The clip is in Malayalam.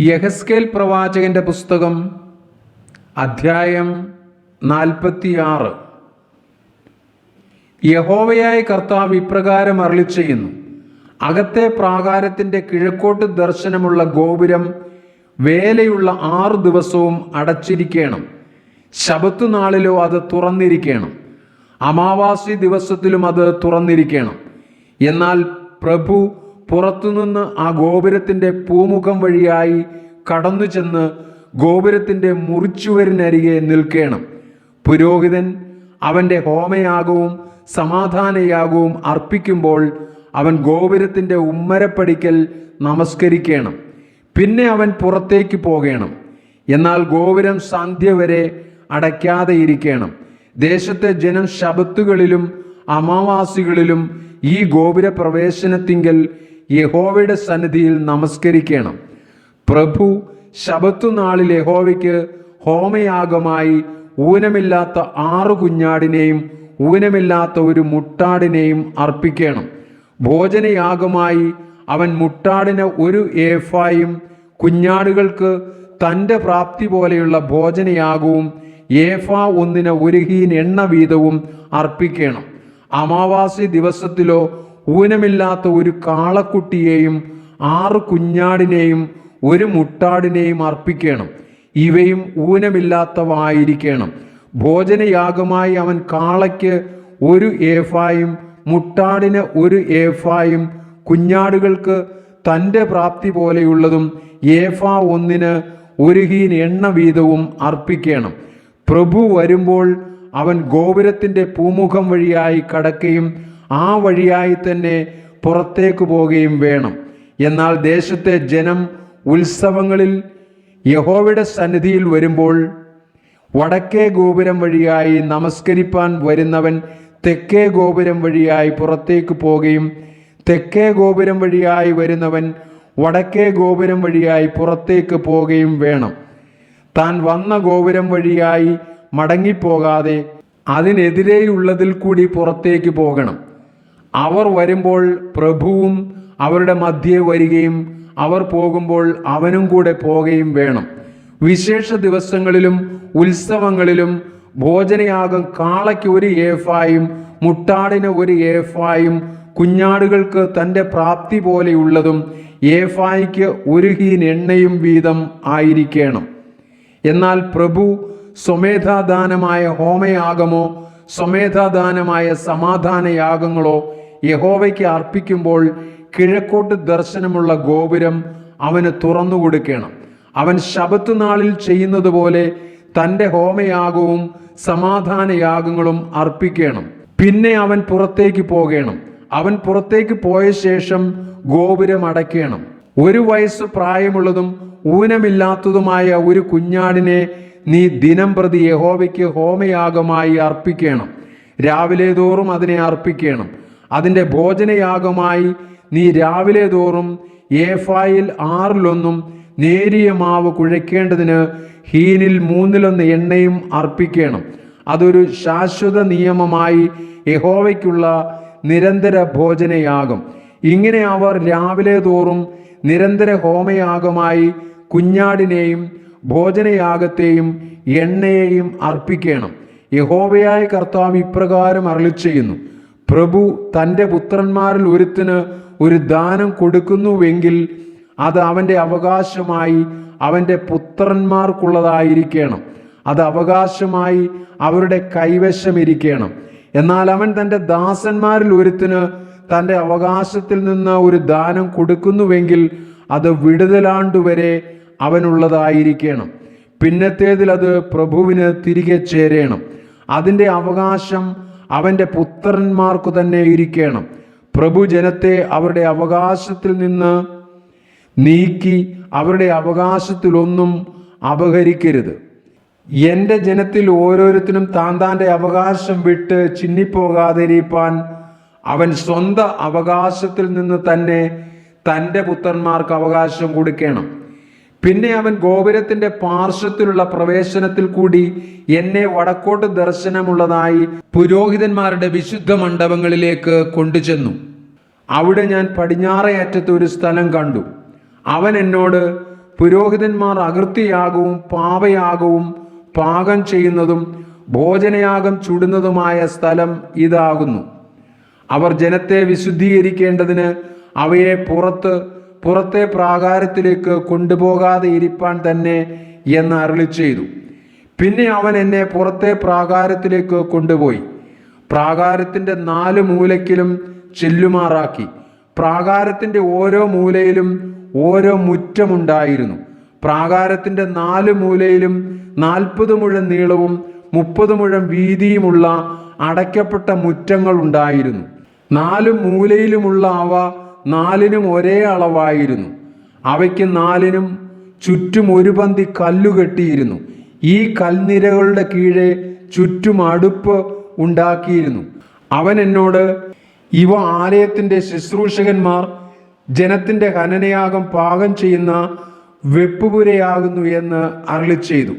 യഹസ്കേൽ പ്രവാചകന്റെ പുസ്തകം അധ്യായം നാൽപ്പത്തിയാറ്. യഹോവയായ കർത്താവ് ഇപ്രകാരം അരളി ചെയ്യുന്നു. അകത്തെ പ്രാകാരത്തിന്റെ കിഴക്കോട്ട് ദർശനമുള്ള ഗോപുരം വേലയുള്ള ആറു ദിവസവും അടച്ചിരിക്കണം. ശബത്തു നാളിലോ അത് തുറന്നിരിക്കണം. അമാവാസി ദിവസത്തിലും അത് തുറന്നിരിക്കണം. എന്നാൽ പ്രഭു പുറത്തുനിന്ന് ആ ഗോപുരത്തിന്റെ പൂമുഖം വഴിയായി കടന്നു ചെന്ന് ഗോപുരത്തിന്റെ മുറിച്ചുവരിനരികെ നിൽക്കണം. പുരോഹിതൻ അവന്റെ ഹോമയാഗവും സമാധാനയാഗവും അർപ്പിക്കുമ്പോൾ അവൻ ഗോപുരത്തിന്റെ ഉമ്മരപ്പടിക്കൽ നമസ്കരിക്കണം. പിന്നെ അവൻ പുറത്തേക്ക് പോകണം. എന്നാൽ ഗോപുരം സന്ധ്യ വരെ അടയ്ക്കാതെ ഇരിക്കണം. ദേശത്തെ ജനം ശബത്തുകളിലും അമാവാസികളിലും ഈ ഗോപുര പ്രവേശനത്തിങ്കൽ യഹോവയുടെ സന്നിധിയിൽ നമസ്കരിക്കണം. പ്രഭു ശബത്തു നാളിൽ യഹോവയ്ക്ക് ഹോമയാഗമായി ഊനമില്ലാത്ത ആറു കുഞ്ഞാടിനെയും ഊനമില്ലാത്ത ഒരു മുട്ടാടിനെയും അർപ്പിക്കണം. ഭോജനയാഗമായി അവൻ മുട്ടാടിന് ഒരു ഏഫായും കുഞ്ഞാടുകൾക്ക് തന്റെ പ്രാപ്തി പോലെയുള്ള ഭോജനയാഗവും ഏഫ ഒന്നിന് ഒരു ഹീൻ എണ്ണ വീതവും അർപ്പിക്കണം. അമാവാസി ദിവസത്തിലോ ഊനമില്ലാത്ത ഒരു കാളക്കുട്ടിയെയും ആറ് കുഞ്ഞാടിനെയും ഒരു മുട്ടാടിനെയും അർപ്പിക്കണം. ഇവയും ഊനമില്ലാത്തവായിരിക്കണം ഭോജനയാഗമായി അവൻ കാളയ്ക്ക് ഒരു ഏഫായും മുട്ടാടിന് ഒരു ഏഫായും കുഞ്ഞാടുകൾക്ക് തന്റെ പ്രാപ്തി പോലെയുള്ളതും ഏഫ ഒന്നിന് ഒരു ഹീൻ എണ്ണ വീതവും അർപ്പിക്കണം. പ്രഭു വരുമ്പോൾ അവൻ ഗോപുരത്തിന്റെ പൂമുഖം വഴിയായി കടക്കുകയും ആ വഴിയായി തന്നെ പുറത്തേക്ക് പോവുകയും വേണം. എന്നാൽ ദേശത്തെ ജനം ഉത്സവങ്ങളിൽ യഹോവയുടെ സന്നിധിയിൽ വരുമ്പോൾ വടക്കേ ഗോപുരം വഴിയായി നമസ്കരിപ്പാൻ വരുന്നവൻ തെക്കേ ഗോപുരം വഴിയായി പുറത്തേക്ക് പോവുകയും തെക്കേ ഗോപുരം വഴിയായി വരുന്നവൻ വടക്കേ ഗോപുരം വഴിയായി പുറത്തേക്ക് പോവുകയും വേണം. താൻ വന്ന ഗോപുരം വഴിയായി മടങ്ങിപ്പോകാതെ അതിനെതിരെയുള്ളതിൽ കൂടി പുറത്തേക്ക് പോകണം. അവർ വരുമ്പോൾ പ്രഭുവും അവരുടെ മധ്യേ വരികയും അവർ പോകുമ്പോൾ അവനും കൂടെ പോകുകയും വേണം. വിശേഷ ദിവസങ്ങളിലും ഉത്സവങ്ങളിലും ഭോജനയാകം കാളയ്ക്ക് ഒരു ഏഫായും മുട്ടാടിന് ഒരു ഏഫായും കുഞ്ഞാടുകൾക്ക് തന്റെ പ്രാപ്തി പോലെയുള്ളതും ഏഫായിക്ക് ഒരു ഹീൻ എണ്ണയും വീതം ആയിരിക്കണം. എന്നാൽ പ്രഭു സ്വമേധാദാനമായ ഹോമയാഗമോ സ്വമേധാദാനമായ സമാധാനയാഗങ്ങളോ യഹോവയ്ക്ക് അർപ്പിക്കുമ്പോൾ കിഴക്കോട്ട് ദർശനമുള്ള ഗോപുരം അവന് തുറന്നു കൊടുക്കണം. അവൻ ശബത്ത് നാളിൽ ചെയ്യുന്നത് പോലെ തന്റെ ഹോമയാഗവും സമാധാനയാഗങ്ങളും അർപ്പിക്കണം. പിന്നെ അവൻ പുറത്തേക്ക് പോകണം. അവൻ പുറത്തേക്ക് പോയ ശേഷം ഗോപുരം അടയ്ക്കണം. ഒരു വയസ്സ് പ്രായമുള്ളതും ഊനമില്ലാത്തതുമായ ഒരു കുഞ്ഞാടിനെ നീ ദിനം പ്രതി യഹോവയ്ക്ക് ഹോമയാഗമായി അർപ്പിക്കണം. രാവിലെ തോറും അതിനെ അർപ്പിക്കണം. അതിന്റെ ഭോജനയാഗമായി നീ രാവിലെ തോറും ഏഫായിൽ ആറിലൊന്നും നേരിയ മാവ് കുഴയ്ക്കേണ്ടതിന് ഹീനിൽ മൂന്നിലൊന്ന് എണ്ണയും അർപ്പിക്കണം. അതൊരു ശാശ്വത നിയമമായി യഹോവയ്ക്കുള്ള നിരന്തര ഭോജനയാകും ഇങ്ങനെ അവർ രാവിലെ തോറും നിരന്തര ഹോമയാഗമായി കുഞ്ഞാടിനെയും ഭോജനയാഗത്തെയും എണ്ണയെയും അർപ്പിക്കണം. യഹോവയായ കർത്താവ് ഇപ്രകാരം അരളി ചെയ്യുന്നു പ്രഭു തന്റെ പുത്രന്മാരിൽ ഒരുത്തിന് ഒരു ദാനം കൊടുക്കുന്നുവെങ്കിൽ അത് അവന്റെ അവകാശമായി അവന്റെ പുത്രന്മാർക്കുള്ളതായിരിക്കണം. അത് അവകാശമായി അവരുടെ കൈവശം ഇരിക്കണം എന്നാൽ അവൻ തന്റെ ദാസന്മാരിൽ ഒരുത്തിന് തന്റെ അവകാശത്തിൽ നിന്ന് ഒരു ദാനം കൊടുക്കുന്നുവെങ്കിൽ അത് വിടുതലാണ്ടുവരെ അവനുള്ളതായിരിക്കണം. പിന്നത്തേതിൽ അത് പ്രഭുവിന് തിരികെ ചേരേണം. അതിന്റെ അവകാശം അവന്റെ പുത്രന്മാർക്കു തന്നെ ഇരിക്കണം. പ്രഭു ജനത്തെ അവരുടെ അവകാശത്തിൽ നിന്ന് നീക്കി അവരുടെ അവകാശത്തിലൊന്നും അപഹരിക്കരുത്. എന്റെ ജനത്തിൽ ഓരോരുത്തരും താൻ താന്റെ അവകാശം വിട്ട് ചിന്നിപ്പോകാതിരിപ്പാൻ അവൻ സ്വന്തം അവകാശത്തിൽ നിന്ന് തന്നെ തന്റെ പുത്രന്മാർക്ക് അവകാശം കൊടുക്കണം. പിന്നെ അവൻ ഗോപുരത്തിന്റെ പാർശ്വത്തിലുള്ള പ്രവേശനത്തിൽ കൂടി എന്നെ വടക്കോട്ട് ദർശനമുള്ളതായി പുരോഹിതന്മാരുടെ വിശുദ്ധ മണ്ഡപങ്ങളിലേക്ക് കൊണ്ടുചെന്നു. അവിടെ ഞാൻ പടിഞ്ഞാറേ അറ്റത്ത് ഒരു സ്ഥലം കണ്ടു. അവൻ എന്നോട് പുരോഹിതന്മാർ അകൃത്യയാഗവും പാപയാഗവും പാകം ചെയ്യുന്നതും ഭോജനയാഗം ചുടുന്നതുമായ സ്ഥലം ഇതാകുന്നു. അവർ ജനത്തെ വിശുദ്ധീകരിക്കേണ്ടതിന് അവയെ പുറത്ത് പുറത്തെ പ്രാകാരത്തിലേക്ക് കൊണ്ടുപോകാതെ ഇരിപ്പാൻ തന്നെ എന്ന് അരളി ചെയ്തു. പിന്നെ അവൻ എന്നെ പുറത്തെ പ്രാകാരത്തിലേക്ക് കൊണ്ടുപോയി. പ്രാകാരത്തിന്റെ നാല് മൂലയ്ക്കിലും ചെല്ലുമാറാക്കി. പ്രാകാരത്തിന്റെ ഓരോ മൂലയിലും ഓരോ മുറ്റമുണ്ടായിരുന്നു. പ്രാകാരത്തിന്റെ നാല് മൂലയിലും നാൽപ്പത് മുഴം നീളവും മുപ്പത് മുഴം വീതിയുമുള്ള അടയ്ക്കപ്പെട്ട മുറ്റങ്ങൾ ഉണ്ടായിരുന്നു നാല് മൂലയിലുമുള്ള അവ നാലിനും ഒരേ അളവായിരുന്നു. അവയ്ക്ക് നാലിനും ചുറ്റും ഒരു പന്തി കല്ലു കെട്ടിയിരുന്നു. ഈ കൽനിരകളുടെ കീഴെ ചുറ്റും അടുപ്പ് ഉണ്ടാക്കിയിരുന്നു. അവൻ എന്നോട് ഇവ ആലയത്തിന്റെ ശുശ്രൂഷകന്മാർ ജനത്തിന്റെ ഹനനയാഗം പാകം ചെയ്യുന്ന വെപ്പുപുരയാകുന്നു എന്ന് അരളി ചെയ്തു